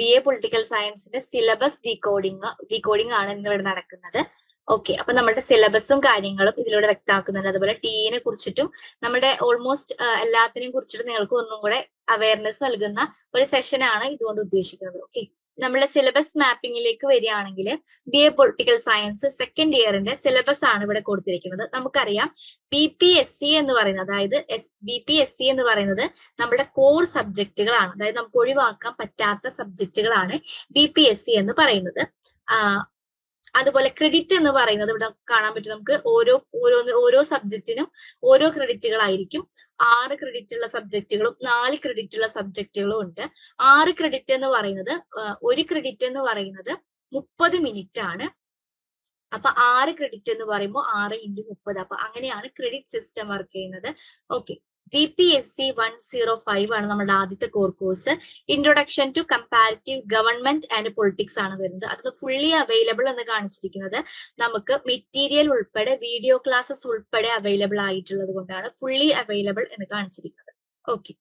B A political സയൻസിന്റെ syllabus decoding decoding ആണ് ഇന്നിവിടെ നടക്കുന്നത്. ഓക്കെ അപ്പൊ നമ്മുടെ സിലബസും കാര്യങ്ങളും ഇതിലൂടെ വ്യക്തമാക്കുന്നുണ്ട്. അതുപോലെ ടീനെ കുറിച്ചിട്ടും നമ്മുടെ ഓൾമോസ്റ്റ് എല്ലാത്തിനെയും കുറിച്ചിട്ട് നിങ്ങൾക്ക് ഒന്നും കൂടെ അവയർനെസ് നൽകുന്ന ഒരു സെഷനാണ് ഇതുകൊണ്ട് ഉദ്ദേശിക്കുന്നത്. ഓക്കെ നമ്മുടെ സിലബസ് മാപ്പിംഗിലേക്ക് വരികയാണെങ്കിൽ B A political science second ഇയറിന്റെ syllabus ആണ് ഇവിടെ കൊടുത്തിരിക്കുന്നത്. നമുക്കറിയാം ബി പി എസ് സി എന്ന് പറയുന്നത് അതായത് S B P S C എന്ന് പറയുന്നത് നമ്മുടെ കോർ സബ്ജക്റ്റുകളാണ് അതായത് നമുക്ക് ഒഴിവാക്കാൻ പറ്റാത്ത സബ്ജക്റ്റുകളാണ് ബി പി എസ് സി എന്ന് പറയുന്നത്. അതുപോലെ ക്രെഡിറ്റ് എന്ന് പറയുന്നത് ഇവിടെ കാണാൻ പറ്റും. നമുക്ക് ഓരോ ഓരോ ഓരോ സബ്ജക്റ്റിനും ഓരോ ക്രെഡിറ്റുകളായിരിക്കും ആറ് ക്രെഡിറ്റ് ഉള്ള സബ്ജക്റ്റുകളും നാല് ക്രെഡിറ്റ് ഉള്ള സബ്ജക്റ്റുകളും ഉണ്ട്. ആറ് ക്രെഡിറ്റ് എന്ന് പറയുന്നത് ഒരു ക്രെഡിറ്റ് എന്ന് പറയുന്നത് മുപ്പത് മിനിറ്റ് ആണ്. അപ്പൊ ആറ് ക്രെഡിറ്റ് എന്ന് പറയുമ്പോൾ ആറ് ഇന്റു മുപ്പത്. അപ്പൊ അങ്ങനെയാണ് ക്രെഡിറ്റ് സിസ്റ്റം വർക്ക് ചെയ്യുന്നത്. Okay B P S C one zero five ആണ് നമ്മുടെ ആദ്യത്തെ core course introduction to comparative government and politics ആണ് വരുന്നത്. അത് ഫുള്ളി അവൈലബിൾ എന്ന് കാണിച്ചിരിക്കുന്നത് നമുക്ക് മെറ്റീരിയൽ ഉൾപ്പെടെ വീഡിയോ ക്ലാസ്സസ് ഉൾപ്പെടെ അവൈലബിൾ ആയിട്ടുള്ളത് കൊണ്ടാണ് ഫുള്ളി അവൈലബിൾ എന്ന് കാണിച്ചിരിക്കുന്നത്. Okay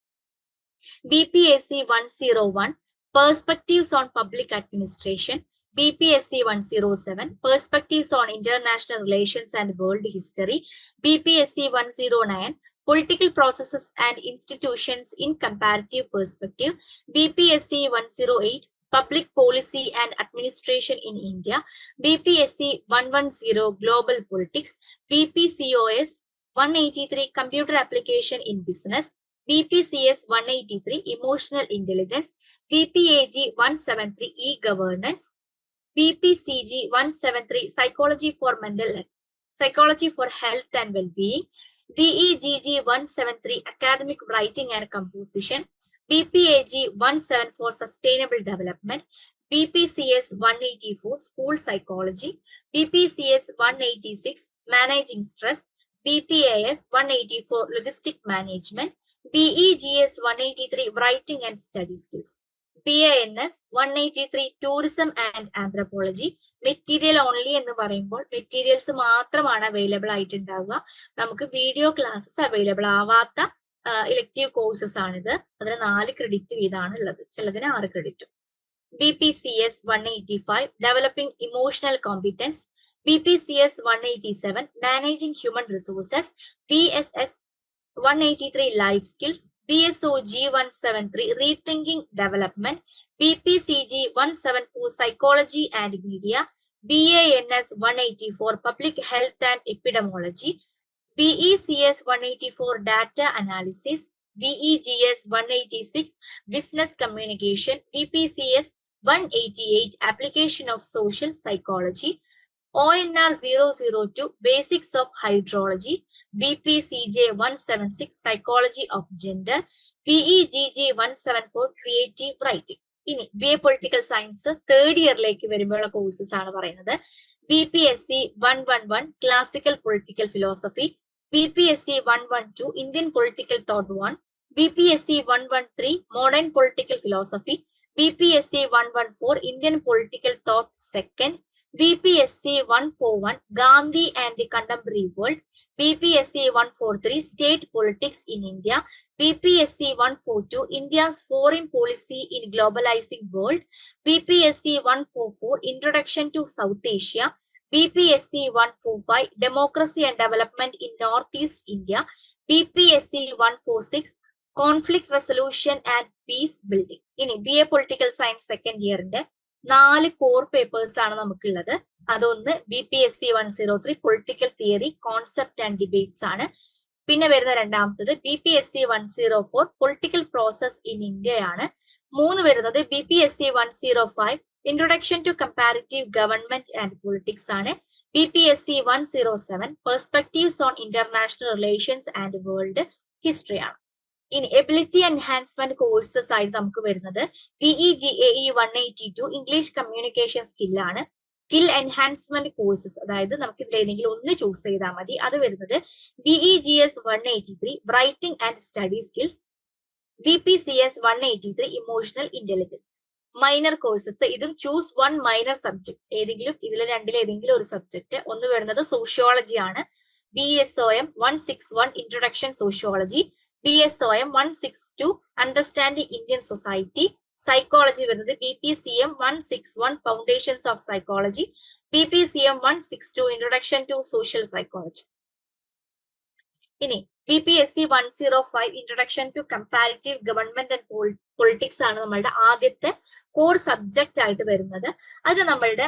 B P S C one zero one perspectives on public administration BPSC 107, Perspectives on International Relations and World History, BPSC 109, Political Processes and Institutions in Comparative Perspective, BPSC 108, Public Policy and Administration in India, BPSC 110, Global Politics, BPCOS 183, Computer Application in Business, BPCS 183, Emotional Intelligence, BPAG 173, E-Governance, BPCG 173 Psychology for Mental Psychology for Health and Well-being, BEGG 173 Academic Writing and Composition, BPAG 174 Sustainable Development, BPCS 184 School Psychology, BPCS 186 Managing Stress, BPAS 184 Logistic Management, BEGS 183 Writing and Study Skills. PANS 183 tourism and anthropology material only എന്ന് പറയുമ്പോൾ materials മാത്രമാണ് available ആയിട്ടുണ്ടാവുക. നമുക്ക് video classes available ആവാത്ത elective courses ആണിത്. അതിന് നാല് credit വീതമാണ് ഉള്ളത്. ചിലതിന് ആറ് credit B P C S one eighty five developing emotional competence B P C S one eighty seven managing human resources B S S one eighty three life skills BSO G173 Rethinking Development, PPCG 174 Psychology and Media, BANS 184 Public Health and Epidemiology, BECS 184 Data Analysis, BEGS 186 Business Communication, BPCS 188 Application of Social Psychology, ONR 002 Basics of Hydrology, BPCJ 176 Psychology of Gender, PEGG 174 Creative Writing. ഇനി B A political science third ഇയറിലേക്ക് വരുമ്പോഴുള്ള courses ആണ് പറയുന്നത്. B P S C one one one classical political philosophy B P S C one one two Indian political thought one B P S C one one three modern political philosophy B P S C one one four Indian political thought second BPSC 141 Gandhi and the Contemporary World, BPSC 143 State Politics in India, BPSC 142 India's Foreign Policy in Globalizing World, BPSC 144 Introduction to South Asia, BPSC 145 Democracy and Development in Northeast India, BPSC 146 Conflict Resolution and Peace Building. ഇനി B A political science second ഇയറിന്റെ നാല് core papers ആണ് നമുക്കുള്ളത്. അതൊന്ന് B P S C one zero three political theory concept and debates ആണ്. പിന്നെ വരുന്ന രണ്ടാമത്തത് B P S C one zero four political process in India ആണ്. മൂന്ന് വരുന്നത് B P S C one zero five introduction to comparative government and politics ആണ്. B P S C one zero seven perspectives on international relations and world history ആണ്. ഇനി ability enhancement courses ആയിട്ട് നമുക്ക് വരുന്നത് P E G A E one eighty two English communication സ്കില്ലാണ് skill enhancement courses അതായത് നമുക്ക് ഇതിൽ ഏതെങ്കിലും ഒന്ന് ചൂസ് ചെയ്താൽ മതി. അത് വരുന്നത് B E G S one eighty three writing and study skills B P C S one eighty three emotional intelligence minor courses ഇതും ചൂസ് വൺ മൈനർ സബ്ജക്ട് ഏതെങ്കിലും ഇതിൽ രണ്ടിൽ ഏതെങ്കിലും ഒരു സബ്ജക്ട് ഒന്ന് വരുന്നത് സോഷ്യോളജി ആണ്. B S O M one six one introduction sociology B S O M one six two understanding Indian society psychology വരുന്നത് B P C M one six one foundations of psychology B P C M one six two introduction to social psychology ഇനി zero five introduction to comparative government and politics ആണ് നമ്മളുടെ ആദ്യത്തെ core subject ആയിട്ട് വരുന്നത്. അത് നമ്മളുടെ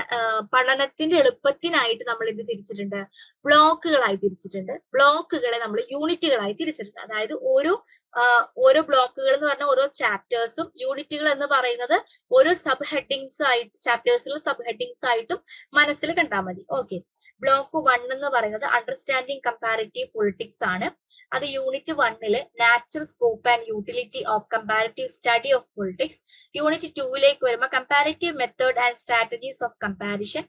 പഠനത്തിന്റെ എളുപ്പത്തിനായിട്ട് നമ്മൾ എന്ത് തിരിച്ചിട്ടുണ്ട്? ബ്ലോക്കുകളായി തിരിച്ചിട്ടുണ്ട്. ബ്ലോക്കുകളെ നമ്മൾ യൂണിറ്റുകളായി തിരിച്ചിട്ടുണ്ട്. അതായത് ഓരോ ഓരോ ബ്ലോക്കുകൾ എന്ന് പറഞ്ഞാൽ ഓരോ ചാപ്റ്റേഴ്സും യൂണിറ്റുകൾ എന്ന് പറയുന്നത് ഓരോ സബ് ഹെഡിങ്സ് ആയിട്ട് ചാപ്റ്റേഴ്സിൽ സബ് ഹെഡിങ്സ് ആയിട്ടും മനസ്സിൽ കണ്ടാൽ മതി. ഓക്കെ ബ്ലോക്ക് വൺ എന്ന് പറയുന്നത് അണ്ടർസ്റ്റാൻഡിങ് കമ്പാരിറ്റീവ് പൊളിറ്റിക്സ് ആണ്. അത് യൂണിറ്റ് വണ്ണിൽ natural scope and utility of comparative study of politics unit ടൂവിലേക്ക് വരുമ്പോൾ comparative method and strategies of comparison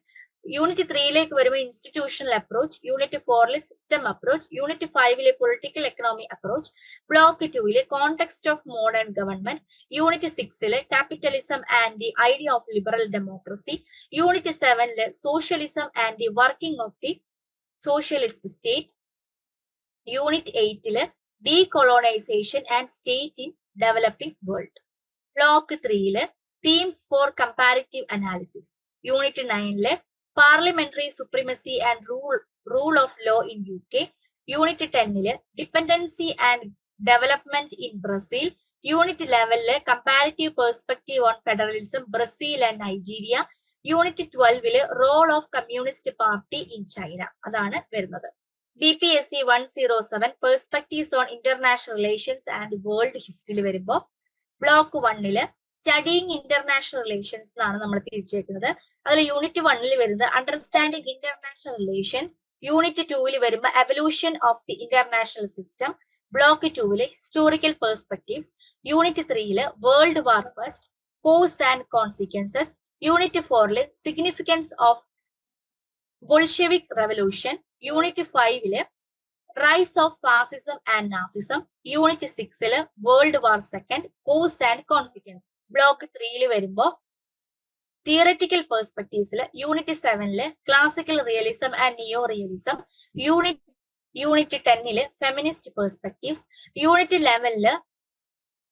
unit ത്രീയിലേക്ക് വരുമ്പോൾ ഇൻസ്റ്റിറ്റ്യൂഷണൽ അപ്രോച്ച് യൂണിറ്റ് ഫോറിലെ സിസ്റ്റം അപ്രോച്ച് യൂണിറ്റ് ഫൈവിലെ political economy approach block ടൂവിലെ context of modern government unit സിക്സിലെ capitalism and the idea of liberal democracy unit സെവനിലെ socialism and the working of the socialist state unit എയ്റ്റിൽ decolonisation and state in developing world block ത്രീയിൽ themes for comparative analysis unit നയനിൽ parliamentary supremacy and rule rule of law in U K unit ടെന്നിൽ dependency and development in Brazil unit ലെവലിൽ comparative perspective on federalism Brazil and Nigeria unit ട്വൽവിൽ role of communist party in China അതാണ് വരുന്നത്. B P S C one zero seven perspectives on international relations and world ഹിസ്റ്ററിയിൽ വരുമ്പോൾ block വണ്ണിൽ studying international relations എന്നാണ് നമ്മൾ തിരിച്ചേക്കുന്നത്. അതിൽ unit വണ്ണിൽ വരുന്നത് അണ്ടർസ്റ്റാൻഡിങ് ഇന്റർനാഷണൽ റിലേഷൻസ് യൂണിറ്റ് ടൂവിൽ വരുമ്പോൾ evolution of the international system block ടൂവിൽ ഹിസ്റ്റോറിക്കൽ പെർസ്പെക്റ്റീവ്സ് യൂണിറ്റ് ത്രീയിൽ world war first cause and consequences unit ഫോറിൽ significance of Bolshevik revolution unit ഫൈവിൽ rise of fascism and Nazism unit സിക്സിൽ world war second cause and consequence block ത്രീയിൽ വരുമ്പോൾ theoretical പെർസ്പെക്ടീവ്സിൽ unit സെവനിൽ classical realism and neo realism unit unit ടെന്നിൽ feminist perspectives unit ലെവനിൽ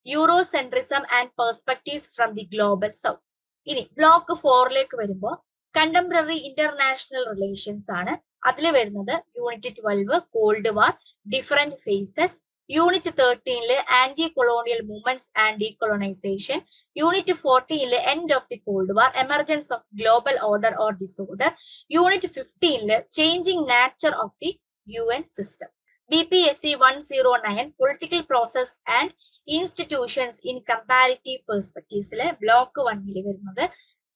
Eurocentrism and perspectives from the global south ഇനി block ഫോറിലേക്ക് വരുമ്പോൾ contemporary international relations ആണ്. അതിൽ വരുന്നത് unit twelve cold war different phases unit തേർട്ടീനിൽ anti colonial movements and decolonization unit ഫോർട്ടീനിൽ end of the cold war emergence of global order or disorder unit ഫിഫ്റ്റീനിൽ changing nature of the U N system B P S C one zero nine political process and institutions in comparative പെർസ്പെക്ടീവ്സിലെ block വണ്ണിൽ വരുന്നത്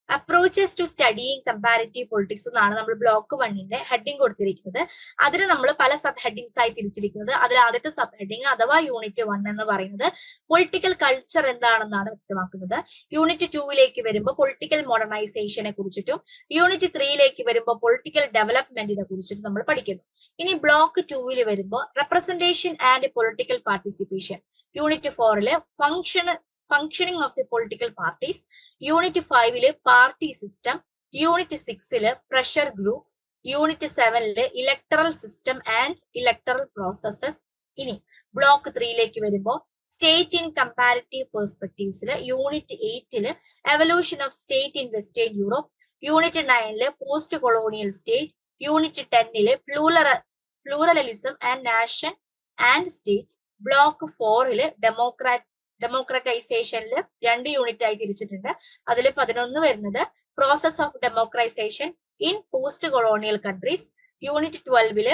approaches to studying comparative politics എന്നാണ് നമ്മൾ block വണ്ണിന്റെ heading കൊടുത്തിരിക്കുന്നത്. അതിന് നമ്മൾ പല sub headings ആയി തിരിച്ചിരിക്കുന്നത്. അതിൽ ആദ്യത്തെ സബ് ഹെഡിങ് അഥവാ യൂണിറ്റ് വൺ എന്ന് പറയുന്നത് പൊളിറ്റിക്കൽ കൾച്ചർ എന്താണെന്നാണ് വ്യക്തമാക്കുന്നത്. യൂണിറ്റ് ടൂവിലേക്ക് വരുമ്പോൾ പൊളിറ്റിക്കൽ മോഡേണൈസേഷനെ കുറിച്ചിട്ടും യൂണിറ്റ് ത്രീയിലേക്ക് വരുമ്പോൾ പൊളിറ്റിക്കൽ ഡെവലപ്മെന്റിനെ കുറിച്ചിട്ടും നമ്മൾ പഠിക്കുന്നു. ഇനി ബ്ലോക്ക് ടൂവിൽ വരുമ്പോൾ representation and political participation unit ഫോറിൽ function functioning of the political parties unit ഫൈവിൽ പാർട്ടി സിസ്റ്റം യൂണിറ്റ് സിക്സിൽ പ്രഷർ ഗ്രൂപ്പ്സ് യൂണിറ്റ് സെവനിൽ electoral system and electoral processes ഇനി ബ്ലോക്ക് ത്രീയിലേക്ക് വരുമ്പോൾ സ്റ്റേറ്റ് ഇൻ കമ്പാരിറ്റീവ് പെർസ്പെക്ടീവ്സിൽ unit എയ്റ്റിൽ evolution of state in western Europe unit നയനിൽ post colonial state unit ടെന്നിൽ plural pluralism and nation and state block ഫോറിൽ democrat ഡെമോക്രറ്റൈസേഷനിൽ രണ്ട് unit ആയി തിരിച്ചിട്ടുണ്ട്. അതിൽ പതിനൊന്ന് വരുന്നത് process of democratization in post colonial countries unit ട്വൽവിൽ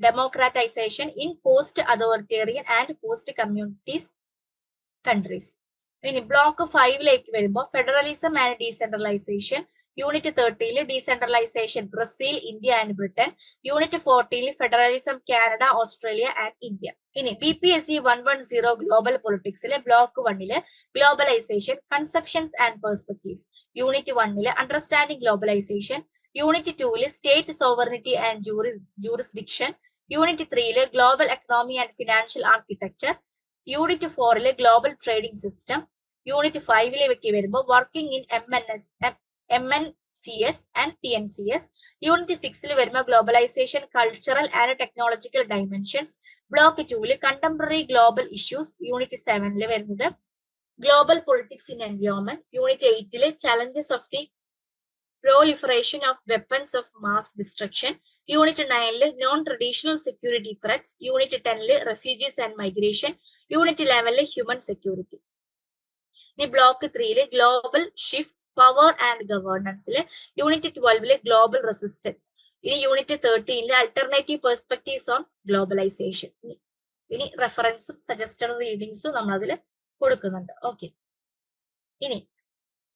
democratization in post authoritarian and post communities countries ഇനി block ഫൈവിലേക്ക് വരുമ്പോൾ federalism and decentralisation unit തേർട്ടിയിൽ decentralization Brazil India and Britain unit ഫോർട്ടിയിൽ federalism Canada Australia and India ഇനി B P S C one one zero global പൊളിറ്റിക്സിലെ block വണ്ണിൽ globalization conceptions and perspectives unit വണ്ണിൽ understanding globalisation unit ടൂവിൽ state sovereignty and jury jurisdiction unit ത്രീയിൽ global economy and financial architecture unit ഫോറിൽ global trading system unit ഫൈവിലേക്ക് വരുമ്പോൾ working in M N S M N C S and T N C S unit സിക്സിൽ വരുമ്പോൾ globalization cultural and technological dimensions block ടൂവിൽ contemporary global issues unit സെവനിൽ വരുന്നത്. Global politics in environment unit എയ്റ്റിൽ challenges of the proliferation of weapons of mass destruction. Unit നയനിൽ non traditional security threats unit ടെനിൽ refugees and migration unit ലെവനിൽ human security ഇനി block ത്രീയിൽ global shift power and ഗവേണൻസിൽ unit ട്വൽവിൽ global resistance ഇനി unit തേർട്ടീനിൽ alternative perspectives on globalisation ഇനി റെഫറൻസും suggested റീഡിങ്സും നമ്മൾ അതിൽ കൊടുക്കുന്നുണ്ട്. ഓക്കെ ഇനി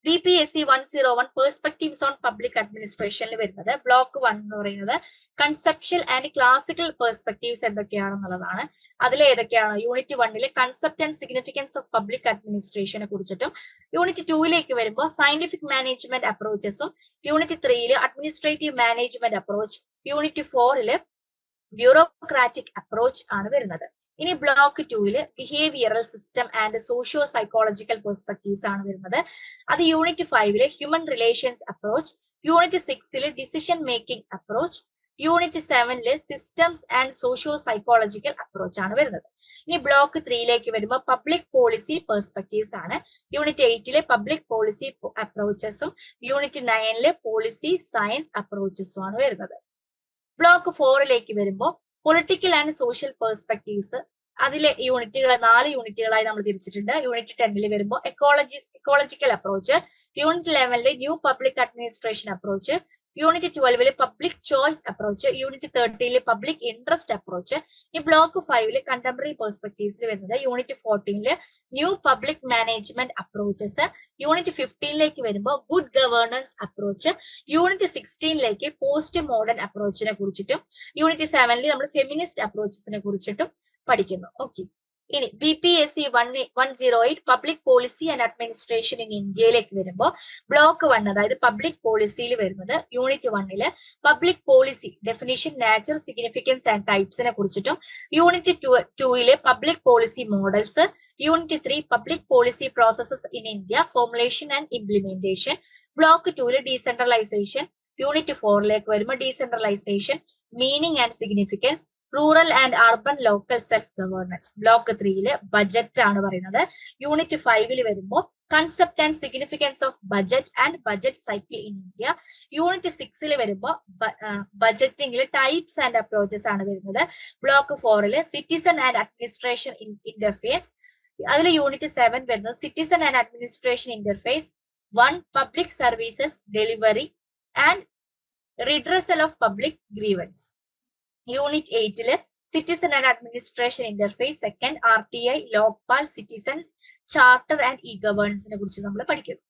B P S C one zero one perspectives on public അഡ്മിനിസ്ട്രേഷനിൽ വരുന്നത്. ബ്ലോക്ക് വൺ എന്ന് പറയുന്നത് കൺസെപ്ഷ്യൽ ആൻഡ് ക്ലാസിക്കൽ പെർസ്പെക്ടീവ്സ് എന്തൊക്കെയാണെന്നുള്ളതാണ്. അതിൽ ഏതൊക്കെയാണ്? യൂണിറ്റ് വണ്ണിലെ concept and significance of public അഡ്മിനിസ്ട്രേഷനെ കുറിച്ചിട്ടും യൂണിറ്റ് ടൂയിലേക്ക് വരുമ്പോൾ scientific management അപ്രോച്ചസും unit three administrative management approach unit ഫോറിൽ ബ്യൂറോക്രാറ്റിക് അപ്രോച്ച് ആണ് വരുന്നത്. ഇനി ബ്ലോക്ക് ടൂവിൽ behavioural system and socio psychological perspectives ആണ് വരുന്നത്. അത് യൂണിറ്റ് ഫൈവിൽ ഹ്യൂമൻ റിലേഷൻസ് അപ്രോച്ച് യൂണിറ്റ് സിക്സിൽ ഡിസിഷൻ മേക്കിംഗ് അപ്രോച്ച് യൂണിറ്റ് സെവനിൽ systems and socio psychological approach ആണ് വരുന്നത്. ഇനി ബ്ലോക്ക് ത്രീയിലേക്ക് വരുമ്പോൾ പബ്ലിക് പോളിസി പെർസ്പെക്ടീവ്സ് ആണ്. യൂണിറ്റ് എയ്റ്റിലെ പബ്ലിക് പോളിസി അപ്രോച്ചസും യൂണിറ്റ് നയനിലെ പോളിസി സയൻസ് അപ്രോച്ചസും ആണ് വരുന്നത്. ബ്ലോക്ക് ഫോറിലേക്ക് വരുമ്പോൾ പൊളിറ്റിക്കൽ ആൻഡ് സോഷ്യൽ പെർസ്പെക്ടീവ്സ് അതിലെ യൂണിറ്റുകൾ നാല് യൂണിറ്റുകളായി നമ്മൾ തിരിച്ചിട്ടുണ്ട്. യൂണിറ്റ് ടെന്നിൽ വരുമ്പോൾ എക്കോളജി എക്കോളജിക്കൽ അപ്രോച്ച് യൂണിറ്റ് ലെവലിൽ new public administration approach unit ട്വൽവിൽ public choice approach unit തേർട്ടിയിൽ പബ്ലിക് ഇൻട്രസ്റ്റ് അപ്രോച്ച് ഈ ബ്ലോക്ക് ഫൈവിൽ കണ്ടംപററി പെർസ്പെക്ടീവ്സിൽ വരുന്നത് unit ഫോർട്ടീനിൽ new public management approaches unit ഫിഫ്റ്റീനിലേക്ക് വരുമ്പോൾ ഗുഡ് ഗവേണൻസ് അപ്രോച്ച് യൂണിറ്റ് സിക്സ്റ്റീനിലേക്ക് പോസ്റ്റ് മോഡേൺ അപ്രോച്ചിനെ കുറിച്ചിട്ടും യൂണിറ്റ് സെവനിൽ നമ്മൾ ഫെമിനിസ്റ്റ് അപ്രോച്ചസിനെ കുറിച്ചിട്ടും പഠിക്കുന്നു. ഓക്കെ ഇനി B P S C one one zero eight public policy and administration in ഇന്ത്യയിലേക്ക് വരുമ്പോൾ ബ്ലോക്ക് വൺ അതായത് പബ്ലിക് പോളിസിയിൽ വരുന്നത് യൂണിറ്റ് വണ്ണിൽ public policy definition natural significance and ടൈപ്സിനെ കുറിച്ചിട്ടും unit two ടൂയിലെ public policy models unit three public policy processes in India formulation and implementation block tool decentralisation unit ഫോറിലേക്ക് വരുമ്പോൾ decentralization meaning and significance rural and urban local self governance block ത്രീയിൽ budget ആണ് പറയുന്നത്. Unit ഫൈവിൽ വരുമ്പോൾ concept and significance of budget and budget cycle in India unit സിക്സിൽ വരുമ്പോൾ ബജറ്റിംഗിൽ ടൈപ്സ് ആൻഡ് അപ്രോച്ചസ് ആണ് വരുന്നത്. ബ്ലോക്ക് ഫോറിൽ സിറ്റിസൺ ആൻഡ് അഡ്മിനിസ്ട്രേഷൻ ഇന്റർഫേസ് അതിൽ യൂണിറ്റ് സെവൻ വരുന്നത് citizen and administration interface one public services delivery and redressal of public grievance unit എയ്റ്റിൽ citizen and administration interface second R T I Lokpal citizens charter and E ഗവേണൻസിനെ കുറിച്ച് നമ്മൾ പഠിക്കുന്നു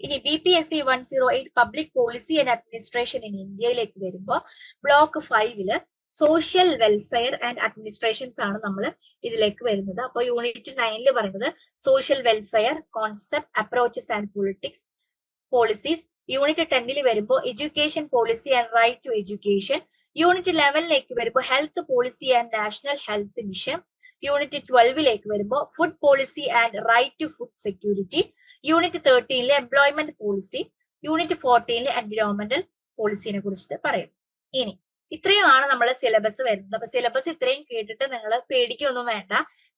ഇനി B P S C one zero eight public policy and administration in ഇന്ത്യയിലേക്ക് വരുമ്പോൾ block ഫൈവിൽ social welfare and administrations ആണ് നമ്മൾ ഇതിലേക്ക് വരുന്നത്. അപ്പോൾ യൂണിറ്റ് നയനിൽ പറയുന്നത് social welfare concept approaches and politics policies unit ടെന്നിൽ വരുമ്പോൾ education policy and right to education unit ലെവലിലേക്ക് വരുമ്പോൾ health policy and national health mission unit ട്വൽവിലേക്ക് വരുമ്പോൾ food policy and right to food security unit തേർട്ടീനിലെ employment policy unit ഫോർട്ടീനിലെ environmental പോളിസിനെ കുറിച്ചിട്ട് പറയുന്നു ഇനി ഇത്രയുമാണ് നമ്മുടെ സിലബസ് വരുന്നത്. അപ്പൊ സിലബസ് ഇത്രയും കേട്ടിട്ട് നിങ്ങൾ പേടിക്കൊന്നും വേണ്ട.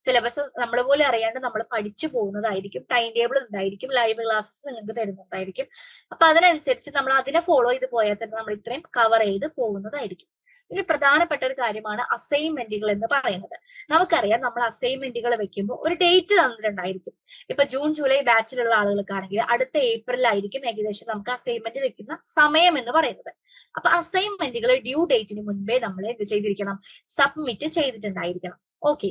സിലബസ് നമ്മൾ പോലെ അറിയാണ്ട് നമ്മൾ പഠിച്ചു പോകുന്നതായിരിക്കും. ടൈം ടേബിൾ ഉണ്ടായിരിക്കും. ലൈവ് ക്ലാസ്സസ് നിങ്ങൾക്ക് തരുന്നതായിരിക്കും. അപ്പൊ അതിനനുസരിച്ച് നമ്മൾ അതിനെ ഫോളോ ചെയ്ത് പോയാൽ തന്നെ നമ്മൾ ഇത്രയും കവർ ചെയ്ത് പോകുന്നതായിരിക്കും. ഇനി പ്രധാനപ്പെട്ട ഒരു കാര്യമാണ് അസൈൻമെന്റുകൾ എന്ന് പറയുന്നത്. നമുക്കറിയാം നമ്മൾ അസൈൻമെന്റുകൾ വെക്കുമ്പോൾ ഒരു ഡേറ്റ് തന്നിട്ടുണ്ടായിരിക്കും. ഇപ്പൊ ജൂൺ ജൂലൈ ബാച്ചിലുള്ള ആളുകൾക്കാണെങ്കിൽ അടുത്ത ഏപ്രിലായിരിക്കും ഏകദേശം നമുക്ക് അസൈൻമെന്റ് വെക്കുന്ന സമയം എന്ന് പറയുന്നത്. അപ്പൊ അസൈൻമെന്റുകൾ ഡ്യൂ ഡേറ്റിന് മുൻപേ നമ്മൾ എന്ത് ചെയ്തിരിക്കണം? സബ്മിറ്റ് ചെയ്തിട്ടുണ്ടായിരിക്കണം. ഓക്കെ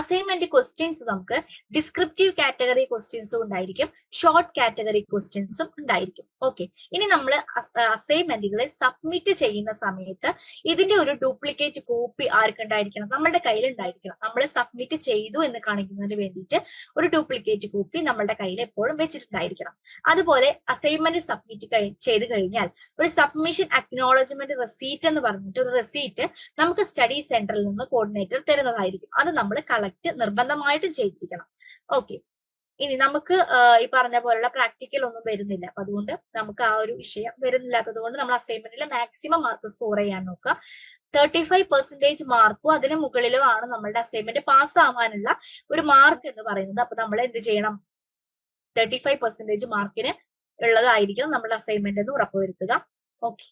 അസൈൻമെന്റ് ക്വസ്റ്റ്യൻസ് നമുക്ക് ഡിസ്ക്രിപ്റ്റീവ് കാറ്റഗറി ക്വസ്റ്റ്യൻസും ഉണ്ടായിരിക്കും. ഷോർട്ട് കാറ്റഗറി ക്വസ്റ്റ്യൻസും ഉണ്ടായിരിക്കും. ഓക്കെ ഇനി നമ്മൾ അസൈൻമെന്റുകളെ സബ്മിറ്റ് ചെയ്യുന്ന സമയത്ത് ഇതിന്റെ ഒരു ഡ്യൂപ്ലിക്കേറ്റ് കോപ്പി ആർക്കുണ്ടായിരിക്കണം നമ്മുടെ കയ്യിൽ ഉണ്ടായിരിക്കണം. നമ്മൾ സബ്മിറ്റ് ചെയ്തു എന്ന് കാണിക്കുന്നതിന് വേണ്ടിയിട്ട് ഒരു ഡ്യൂപ്ലിക്കേറ്റ് കോപ്പി നമ്മുടെ കയ്യിൽ എപ്പോഴും വെച്ചിട്ടുണ്ടായിരിക്കണം. അതുപോലെ അസൈൻമെന്റ് സബ്മിറ്റ് ചെയ്ത് കഴിഞ്ഞാൽ ഒരു സബ്മിഷൻ അക്നോളജ്മെന്റ് റെസീറ്റ് എന്ന് പറഞ്ഞിട്ട് ഒരു റെസീറ്റ് നമുക്ക് സ്റ്റഡി സെന്ററിൽ നിന്ന് കോർഡിനേറ്റർ തരുന്നതായിരിക്കും. അത് നമ്മൾ നിർബന്ധമായിട്ടും ചെയ്തിരിക്കണം ഓക്കെ ഇനി നമുക്ക് ഈ പറഞ്ഞ പോലുള്ള പ്രാക്ടിക്കൽ ഒന്നും വരുന്നില്ല. അപ്പൊ അതുകൊണ്ട് നമുക്ക് ആ ഒരു വിഷയം വരുന്നില്ലാത്തത് കൊണ്ട് നമ്മൾ അസൈൻമെന്റിൽ മാക്സിമം മാർക്ക് സ്കോർ ചെയ്യാൻ നോക്കുക. തേർട്ടി ഫൈവ് പെർസെന്റേജ് മാർക്കും അതിന് മുകളിലുമാണ് നമ്മളുടെ അസൈൻമെന്റ് പാസ്സാവാനുള്ള ഒരു മാർക്ക് എന്ന് പറയുന്നത്. അപ്പൊ നമ്മൾ എന്ത് ചെയ്യണം? തേർട്ടി ഫൈവ് പെർസെന്റേജ് മാർക്കിന് ഉള്ളതായിരിക്കണം നമ്മുടെ അസൈൻമെന്റ് എന്ന് ഉറപ്പുവരുത്തുക. ഓക്കെ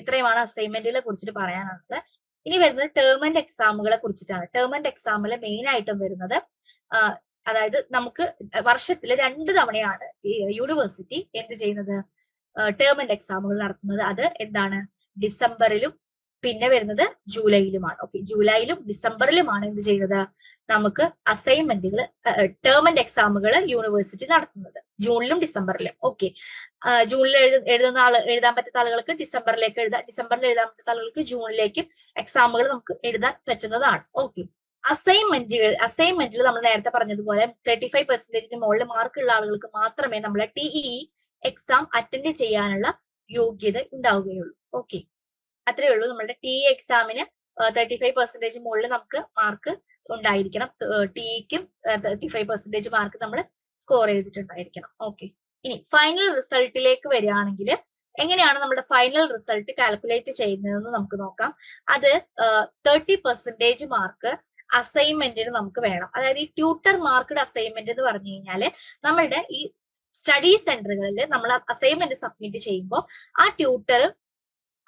ഇത്രയുമാണ് അസൈൻമെന്റിനെ കുറിച്ചിട്ട് പറയാനുള്ളത്. ഇനി വരുന്നത് ടേം ആൻഡ് എക്സാമുകളെ കുറിച്ചിട്ടാണ്. ടേം ആൻഡ് എക്സാമിൽ മെയിൻ ആയിട്ടും വരുന്നത് അതായത് നമുക്ക് വർഷത്തിൽ രണ്ട് തവണയാണ് യൂണിവേഴ്സിറ്റി എന്ത് ചെയ്യുന്നത്? ടേം ആൻഡ് എക്സാമുകൾ നടത്തുന്നത്. അത് എന്താണ്? ഡിസംബറിലും പിന്നെ വരുന്നത് ജൂലൈയിലുമാണ്. ഓക്കെ ജൂലൈയിലും ഡിസംബറിലുമാണ് എന്ത് ചെയ്യുന്നത്? നമുക്ക് അസൈൻമെന്റുകൾ ടേം ആൻഡ് എക്സാമുകൾ യൂണിവേഴ്സിറ്റി നടത്തുന്നത്. ജൂണിലും ഡിസംബറിലും. ഓക്കെ ജൂണിൽ എഴുത എഴുതുന്ന ആൾ എഴുതാൻ പറ്റാത്ത ആളുകൾക്ക് ഡിസംബറിലേക്ക് എഴുതാം ഡിസംബറിൽ എഴുതാൻ പറ്റാത്ത ആളുകൾക്ക് ജൂണിലേക്ക് എക്സാമുകൾ നമുക്ക് എഴുതാൻ പറ്റുന്നതാണ്. ഓക്കെ അസൈൻമെന്റുകൾ അസൈൻമെന്റിൽ നമ്മൾ നേരത്തെ പറഞ്ഞതുപോലെ തേർട്ടി ഫൈവ് പെർസെന്റേജിന് മുകളിൽ മാർക്ക് ഉള്ള ആളുകൾക്ക് മാത്രമേ നമ്മളെ ടിഇ എക്സാം അറ്റൻഡ് ചെയ്യാനുള്ള യോഗ്യത ഉണ്ടാവുകയുള്ളൂ. ഓക്കെ അത്രേ ഉള്ളൂ. നമ്മുടെ ടി എക്സാമിന് തേർട്ടി ഫൈവ് പെർസെന്റേജ് മുകളിൽ നമുക്ക് മാർക്ക് ഉണ്ടായിരിക്കണം. ടിക്കും തേർട്ടി ഫൈവ് പെർസെന്റേജ് മാർക്ക് നമ്മൾ സ്കോർ ചെയ്തിട്ടുണ്ടായിരിക്കണം. ഓക്കെ ഇനി ഫൈനൽ റിസൾട്ടിലേക്ക് വരികയാണെങ്കിൽ എങ്ങനെയാണ് നമ്മുടെ ഫൈനൽ റിസൾട്ട് കാൽക്കുലേറ്റ് ചെയ്യുന്നതെന്ന് നമുക്ക് നോക്കാം. അത് തേർട്ടി പെർസെന്റേജ് മാർക്ക് അസൈൻമെന്റിന് നമുക്ക് വേണം. അതായത് ഈ ട്യൂട്ടർ മാർക്ക്ഡ് അസൈൻമെന്റ് എന്ന് പറഞ്ഞു കഴിഞ്ഞാൽ നമ്മളുടെ ഈ സ്റ്റഡി സെന്ററുകളിൽ നമ്മൾ അസൈൻമെന്റ് സബ്മിറ്റ് ചെയ്യുമ്പോൾ ആ ട്യൂട്ടർ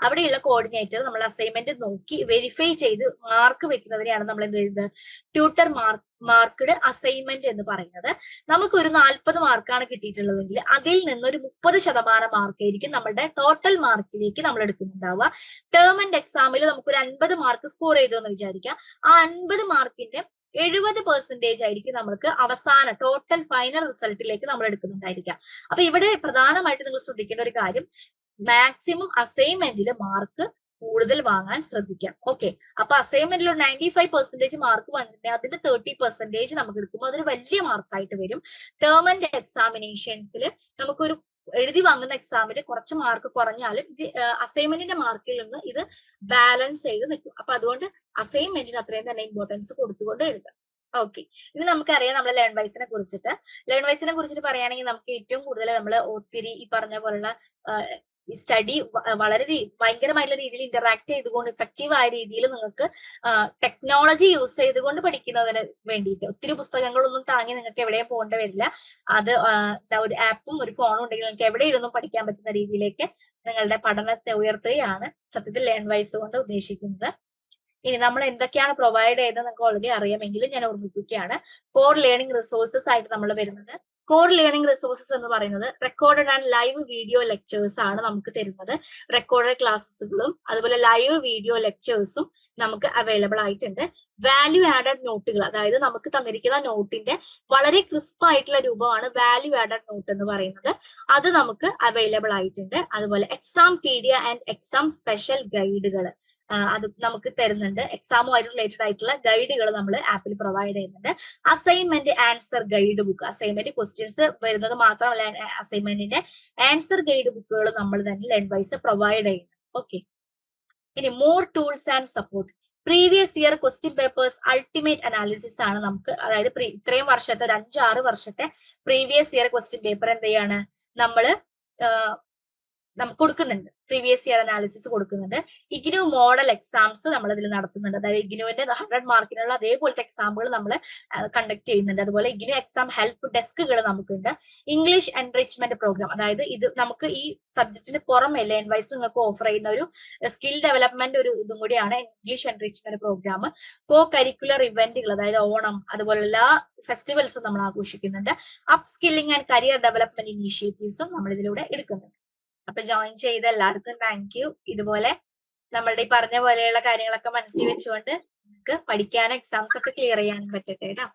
അവിടെയുള്ള കോർഡിനേറ്റർ നമ്മൾ അസൈൻമെന്റ് നോക്കി വെരിഫൈ ചെയ്ത് മാർക്ക് വെക്കുന്നതിനെയാണ് നമ്മൾ എന്ത് ചെയ്യുന്നത്? ട്യൂട്ടർ മാർക്ക് മാർക്ക്ഡ് അസൈൻമെന്റ് എന്ന് പറയുന്നത്. നമുക്ക് ഒരു നാൽപ്പത് മാർക്കാണ് കിട്ടിയിട്ടുള്ളതെങ്കിൽ അതിൽ നിന്ന് ഒരു മുപ്പത് ശതമാനം മാർക്കായിരിക്കും നമ്മുടെ ടോട്ടൽ മാർക്കിലേക്ക് നമ്മൾ എടുക്കുന്നുണ്ടാവുക. ടേം ആൻഡ് എക്സാമിൽ നമുക്ക് ഒരു അൻപത് മാർക്ക് സ്കോർ ചെയ്തു എന്ന് വിചാരിക്കാം ആ അൻപത് മാർക്കിന്റെ എഴുപത് പെർസെന്റേജ് ആയിരിക്കും നമുക്ക് അവസാന ടോട്ടൽ ഫൈനൽ റിസൾട്ടിലേക്ക് നമ്മൾ എടുക്കുന്നുണ്ടായിരിക്കാം അപ്പൊ ഇവിടെ പ്രധാനമായിട്ട് നിങ്ങൾ ശ്രദ്ധിക്കേണ്ട ഒരു കാര്യം മാക്സിമം അസൈൻമെന്റിൽ മാർക്ക് കൂടുതൽ വാങ്ങാൻ ശ്രദ്ധിക്കാം. ഓക്കെ അപ്പൊ അസൈൻമെന്റിൽ ഒരു നയന്റി ഫൈവ് പെർസെന്റേജ് മാർക്ക് വന്നിട്ടുണ്ടെങ്കിൽ അതിന്റെ തേർട്ടി പെർസെന്റേജ് നമുക്ക് എടുക്കുമ്പോൾ അതൊരു വലിയ മാർക്കായിട്ട് വരും. ടേം ആൻഡ് എക്സാമിനേഷൻസിൽ നമുക്കൊരു എഴുതി വാങ്ങുന്ന എക്സാമിൽ കുറച്ച് മാർക്ക് കുറഞ്ഞാലും ഇത് അസൈൻമെന്റിന്റെ മാർക്കിൽ നിന്ന് ഇത് ബാലൻസ് ചെയ്ത് നിൽക്കും. അപ്പൊ അതുകൊണ്ട് അസൈൻമെന്റിന് അത്രയും തന്നെ ഇമ്പോർട്ടൻസ് കൊടുത്തുകൊണ്ട് എഴുതാം ഓക്കെ ഇനി നമുക്കറിയാം നമ്മൾ ലേൺ വൈസിനെ കുറിച്ചിട്ട്. ലേൺ വൈസിനെ കുറിച്ചിട്ട് പറയുകയാണെങ്കിൽ നമുക്ക് ഏറ്റവും കൂടുതൽ നമ്മൾ ഒത്തിരി ഈ പറഞ്ഞ പോലുള്ള ഈ സ്റ്റഡി വളരെ ഭയങ്കരമായിട്ടുള്ള രീതിയിൽ ഇന്ററാക്ട് ചെയ്തുകൊണ്ട് ഇഫക്റ്റീവ് ആയ രീതിയിൽ നിങ്ങൾക്ക് ടെക്നോളജി യൂസ് ചെയ്തുകൊണ്ട് പഠിക്കുന്നതിന് വേണ്ടിയിട്ട്. ഒത്തിരി പുസ്തകങ്ങളൊന്നും താങ്ങി നിങ്ങൾക്ക് എവിടെയും പോകേണ്ട വരില്ല. അത് ഒരു ആപ്പും ഒരു ഫോണും ഉണ്ടെങ്കിൽ നിങ്ങൾക്ക് എവിടെ ഇരുന്നും പഠിക്കാൻ പറ്റുന്ന രീതിയിലേക്ക് നിങ്ങളുടെ പഠനത്തെ ഉയർത്തുകയാണ് സത്യത്തിൽ ലേൺ വൈസ് കൊണ്ട് ഉദ്ദേശിക്കുന്നത്. ഇനി നമ്മൾ എന്തൊക്കെയാണ് പ്രൊവൈഡ് ചെയ്തത് നിങ്ങൾക്ക് ഓൾറെഡി അറിയാമെങ്കിലും ഞാൻ ഓർമ്മിപ്പിക്കുകയാണ്. കോർ ലേണിംഗ് റിസോഴ്സസ് ആയിട്ട് നമ്മൾ വരുന്നത്. കോർ ലേണിംഗ് റിസോഴ്സസ് എന്ന് പറയുന്നത് recorded and live video lectures ആണ് നമുക്ക് തരുന്നത്. റെക്കോർഡഡ് ക്ലാസ്സുകളും അതുപോലെ ലൈവ് വീഡിയോ ലെക്ചേഴ്സും നമുക്ക് അവൈലബിൾ ആയിട്ടുണ്ട്. വാല്യൂ ആഡഡ് നോട്ടുകൾ അതായത് നമുക്ക് തന്നിരിക്കുന്ന നോട്ടിന്റെ വളരെ ക്രിസ്പ് ആയിട്ടുള്ള രൂപമാണ് വാല്യൂ ആഡഡ് നോട്ട് എന്ന് പറയുന്നത്. അത് നമുക്ക് അവൈലബിൾ ആയിട്ടുണ്ട്. അതുപോലെ exam pedia and exam special ഗൈഡുകൾ അത് നമുക്ക് തരുന്നുണ്ട്. എക്സാമുമായിട്ട് റിലേറ്റഡ് ആയിട്ടുള്ള ഗൈഡുകൾ നമ്മൾ ആപ്പിൽ പ്രൊവൈഡ് ചെയ്യുന്നുണ്ട്. Assignment answer guide book assignment questions വരുന്നത് മാത്രമല്ല അസൈൻമെന്റിന്റെ ആൻസർ ഗൈഡ് ബുക്കുകൾ നമ്മൾ തന്നെ അഡ്വൈസ് വൈസ് പ്രൊവൈഡ് ചെയ്യുന്നു ഓക്കെ ഇനി more tools and support previous year question papers ultimate analysis ആണ് നമുക്ക് അതായത് ഇത്രയും വർഷത്തെ ഒരു അഞ്ചാറ് വർഷത്തെ പ്രീവിയസ് ഇയർ ക്വസ്റ്റ്യൻ പേപ്പർ എന്ത് ചെയ്യാണ് നമ്മൾ നമുക്ക് കൊടുക്കുന്നുണ്ട്. പ്രീവിയസ് ഇയർ അനാലിസിസ് കൊടുക്കുന്നുണ്ട്. ഇഗ്നു മോഡൽ എക്സാംസ് നമ്മൾ ഇതിൽ നടത്തുന്നുണ്ട്. അതായത് ഇഗ്നുവിന്റെ ഹൺഡ്രഡ് മാർക്കിനുള്ള അതേപോലത്തെ എക്സാമുകൾ നമ്മൾ കണ്ടക്ട് ചെയ്യുന്നുണ്ട്. അതുപോലെ ഇഗ്നു എക്സാം ഹെൽപ്പ് ഡെസ്കുകൾ നമുക്കുണ്ട്. ഇംഗ്ലീഷ് എൻറിച്ച്മെന്റ് പ്രോഗ്രാം അതായത് ഇത് നമുക്ക് ഈ സബ്ജക്റ്റിന് പുറമെ ലേൺ വൈസ് നിങ്ങൾക്ക് ഓഫർ ചെയ്യുന്ന ഒരു സ്കിൽ ഡെവലപ്മെന്റ് ഒരു ഇതും കൂടിയാണ് English enrichment programme co curricular ഇവന്റുകൾ അതായത് ഓണം അതുപോലെ എല്ലാ ഫെസ്റ്റിവൽസും നമ്മൾ ആഘോഷിക്കുന്നുണ്ട്. Up skilling and career development ഇനീഷ്യേറ്റീവ്സും നമ്മൾ ഇതിലൂടെ എടുക്കുന്നുണ്ട്. അപ്പൊ ജോയിൻ ചെയ്ത എല്ലാവർക്കും താങ്ക് യു ഇതുപോലെ നമ്മളുടെ ഈ പറഞ്ഞ പോലെയുള്ള കാര്യങ്ങളൊക്കെ മനസ്സിൽ വെച്ചുകൊണ്ട് നിങ്ങൾക്ക് പഠിക്കാനും എക്സാംസ് ഒക്കെ ക്ലിയർ ചെയ്യാനും പറ്റട്ടെ കേട്ടോ